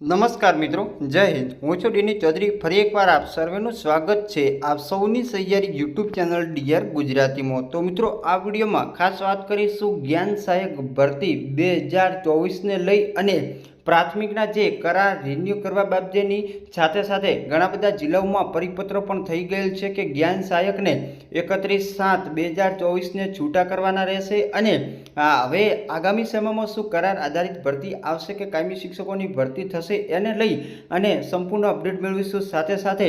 નમસ્કાર મિત્રો, જય હિન્દ. હું છું ડીની ચૌધરી. ફરી એકવાર આપ સર્વેનું સ્વાગત છે આપ સૌની સહિયારી યુટ્યુબ ચેનલ ડીઆર ગુજરાતીમાં. તો મિત્રો, આ વિડીયોમાં ખાસ વાત કરીશું જ્ઞાન સહાયક ભરતી બે હજાર ચોવીસને લઈ અને પ્રાથમિકના જે કરાર રિન્યૂ કરવા બાબતેની સાથે સાથે ઘણા બધા જિલ્લાઓમાં પરિપત્રો પણ થઈ ગયેલ છે કે જ્ઞાન સહાયકને એકત્રીસ સાત બે હજાર ચોવીસને છૂટા કરવાના રહેશે અને હવે આગામી સમયમાં શું કરાર આધારિત ભરતી આવશે કે કાયમી શિક્ષકોની ભરતી થશે એને લઈ અને સંપૂર્ણ અપડેટ મેળવીશું. સાથે સાથે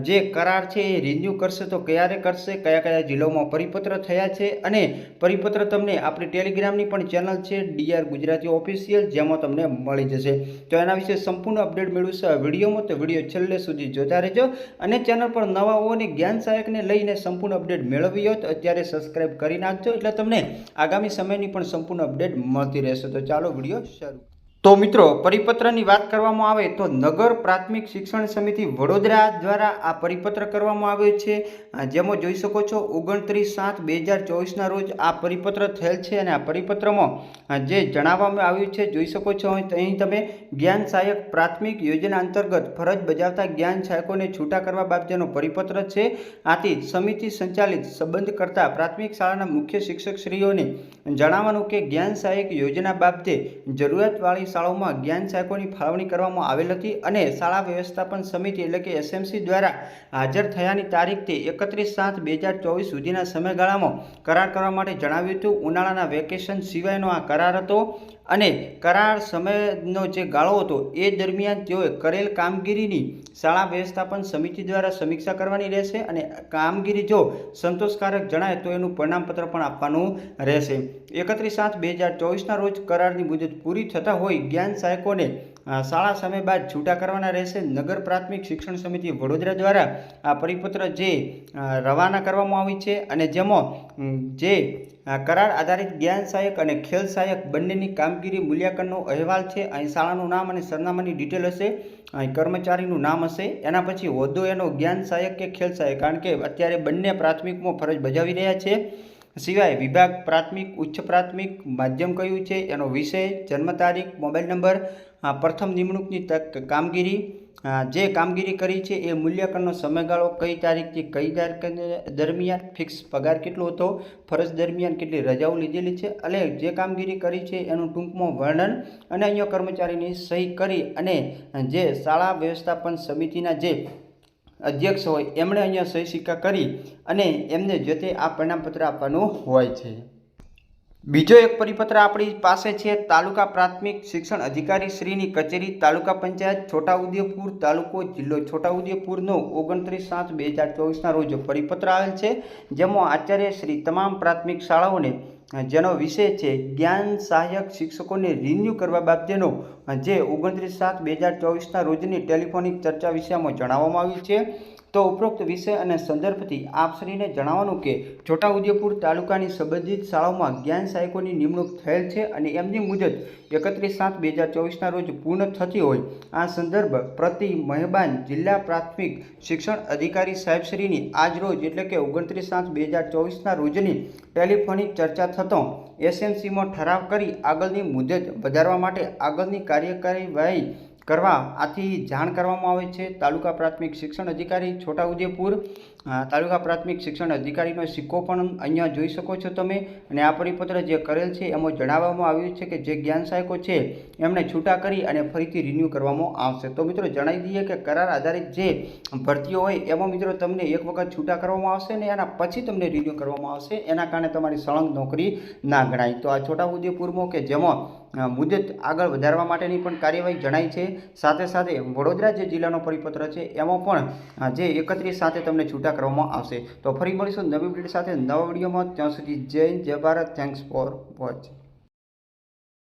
જે કરાર છે એ રિન્યૂ કરશે તો ક્યારે કરશે, કયા કયા જિલ્લાઓમાં પરિપત્ર થયા છે અને પરિપત્ર તમને આપણી ટેલિગ્રામની પણ ચેનલ છે ડીઆર ગુજરાતી ઓફિશિયલ, જેમાં તમને મળી જશે. તો એના વિશે સંપૂર્ણ અપડેટ મેળવશે. આ વિડીયોમાં તો વીડિયો છેલ્લે સુધી જોતા રહેજો અને ચેનલ પર નવા અને જ્ઞાન સહાયકને લઈને સંપૂર્ણ અપડેટ મેળવવી હોય તો અત્યારે સબસ્ક્રાઈબ કરી નાખજો. એટલે તમને આગામી સમયની પણ સંપૂર્ણ અપડેટ મળતી રહેશે. તો ચાલો વીડિયો શરૂ તો મિત્રો, પરિપત્રની વાત કરવામાં આવે તો નગર પ્રાથમિક શિક્ષણ સમિતિ વડોદરા દ્વારા આ પરિપત્ર કરવામાં આવ્યો છે. જેમાં જોઈ શકો છો, ઓગણત્રીસ સાત બે હજાર ચોવીસના રોજ આ પરિપત્ર થયેલ છે અને આ પરિપત્રમાં જે જણાવવામાં આવ્યું છે, જોઈ શકો છો અહીં તમે જ્ઞાન સહાયક પ્રાથમિક યોજના અંતર્ગત ફરજ બજાવતા જ્ઞાન સહાયકોને છૂટા કરવા બાબતેનો પરિપત્ર છે. આથી સમિતિ સંચાલિત સંબંધ કરતા પ્રાથમિક શાળાના મુખ્ય શિક્ષકશ્રીઓને જણાવવાનું કે જ્ઞાન સહાયક યોજના બાબતે જરૂરિયાતવાળી શાળાઓમાં જ્ઞાન સહાયકોની ફાળવણી કરવામાં આવેલ હતી અને શાળા વ્યવસ્થાપન સમિતિ એટલે કે એસએમસી દ્વારા હાજર થયાની તારીખથી એકત્રીસ સાત બે હજાર ચોવીસ સુધીના સમયગાળામાં કરાર કરવા માટે જણાવ્યું હતું. ઉનાળાના વેકેશન સિવાયનો આ કરાર હતો અને કરાર સમયનો જે ગાળો હતો એ દરમિયાન તેઓએ કરેલ કામગીરીની શાળા વ્યવસ્થાપન સમિતિ દ્વારા સમીક્ષા કરવાની રહેશે અને કામગીરી જો સંતોષકારક જણાય તો એનું પરિણામપત્ર પણ આપવાનું રહેશે. એકત્રીસ સાત બે હજાર ચોવીસના રોજ કરારની મુદત પૂરી થતાં હોય જ્ઞાન સહાયકોને શાળા સમય બાદ છૂટા કરવાના રહેશે. નગર પ્રાથમિક શિક્ષણ સમિતિ વડોદરા દ્વારા આ પરિપત્ર જે રવાના કરવામાં આવી છે અને જેમાં જે કરાર આધારિત જ્ઞાન સહાયક અને ખેલ સહાયક બંનેની કામગીરી મૂલ્યાંકનનો અહેવાલ છે. અહીં શાળાનું નામ અને સરનામાની ડિટેલ હશે. અહીં કર્મચારીનું નામ હશે. એના પછી હોદ્દો એનો જ્ઞાન સહાયક કે ખેલ સહાયક. કારણ કે અત્યારે બંને પ્રાથમિકમાં ફરજ બજાવી રહ્યા છે. સિવાય વિભાગ પ્રાથમિક, ઉચ્ચ પ્રાથમિક માધ્યમ કયું છે? એનો વિષય, જન્મ તારીખ, મોબાઈલ નંબર પ્રથમ નિમણૂકની તક કામગીરી જે કામગીરી કરી છે એ મૂલ્યાંકનનો સમયગાળો કઈ તારીખથી કઈ તારીખ દરમિયાન ફિક્સ પગાર કેટલો હતો? ફરજ દરમિયાન કેટલી રજાઓ લીધેલી છે? અને જે કામગીરી કરી છે એનું ટૂંકમાં વર્ણન અને અહીંયા કર્મચારીની સહી કરી અને જે શાળા વ્યવસ્થાપન સમિતિના જે અધ્યક્ષ હોય, એમણે અહીંયા સહી સિક્કા કરી અને એમને જે તે આ પ્રમાણપત્ર આપવાનું હોય છે. બીજો એક પરિપત્ર આપણી પાસે છે, તાલુકા પ્રાથમિક શિક્ષણ અધિકારી શ્રીની કચેરી, તાલુકા પંચાયત છોટાઉદેપુર તાલુકો જિલ્લો છોટાઉદેપુરનો ઓગણત્રીસ સાત બે હજાર ચોવીસના રોજ પરિપત્ર આવેલ છે, જેમાં આચાર્ય શ્રી તમામ પ્રાથમિક શાળાઓને જેનો વિષય છે જ્ઞાન સહાયક શિક્ષકોને રિન્યૂ કરવા બાબતેનો, જે ઓગણત્રીસ સાત બે હજાર ચોવીસના રોજની ટેલિફોનિક ચર્ચા વિષયમાં જણાવવામાં આવ્યું છે. તો ઉપરોક્ત વિષય અને સંદર્ભથી આપશ્રીને જણાવવાનું કે છોટાઉદેપુર તાલુકાની સંબંધિત શાળાઓમાં જ્ઞાન સહાયકોની નિમણૂક થયેલ છે અને એમની મુદત એકત્રીસ સાત બે હજાર ચોવીસના રોજ પૂર્ણ થતી હોય. આ સંદર્ભ પ્રતિ મહેબાન જિલ્લા પ્રાથમિક શિક્ષણ અધિકારી સાહેબશ્રીની આજ રોજ એટલે કે ઓગણત્રીસ સાત બે હજાર ચોવીસના રોજની ટેલિફોનિક ચર્ચા થતો એસએમસીમાં ઠરાવ કરી આગળની મુદત વધારવા માટે આગળની કાર્યકારી કરવા આથી જાણ કરવામાં આવે છે. તાલુકા પ્રાથમિક શિક્ષણ અધિકારી છોટાઉદેપુર તાલુકા પ્રાથમિક શિક્ષણ અધિકારીનો સિક્કો પણ અહીંયા જોઈ શકો છો તમે અને આ પરિપત્ર જે કરેલ છે એમાં જણાવવામાં આવ્યું છે કે જે જ્ઞાન સહાયકો છે એમને છૂટા કરી અને ફરીથી રિન્યૂ કરવામાં આવશે. તો મિત્રો જણાવી દઈએ કે કરાર આધારિત જે ભરતીઓ હોય એમાં મિત્રો તમને એક વખત છૂટા કરવામાં આવશે ને એના પછી તમને રિન્યૂ કરવામાં આવશે. એના કારણે તમારી સળંગ નોકરી ના ગણાય. તો આ છોટાઉદેપુરમાં કે જેમાં મુદત આગળ વધારવા માટેની પણ કાર્યવાહી જણાઈ છે. સાથે સાથે વડોદરા જે જિલ્લાનો પરિપત્ર છે, એમાં પણ જે એકત્રીસ સાથે તમને છૂટા કરવામાં આવશે. તો ફરી મળીશું નવી વીડિયો સાથે નવા વિડીયોમાં. ત્યાં સુધી જય જય ભારત. Thanks for watch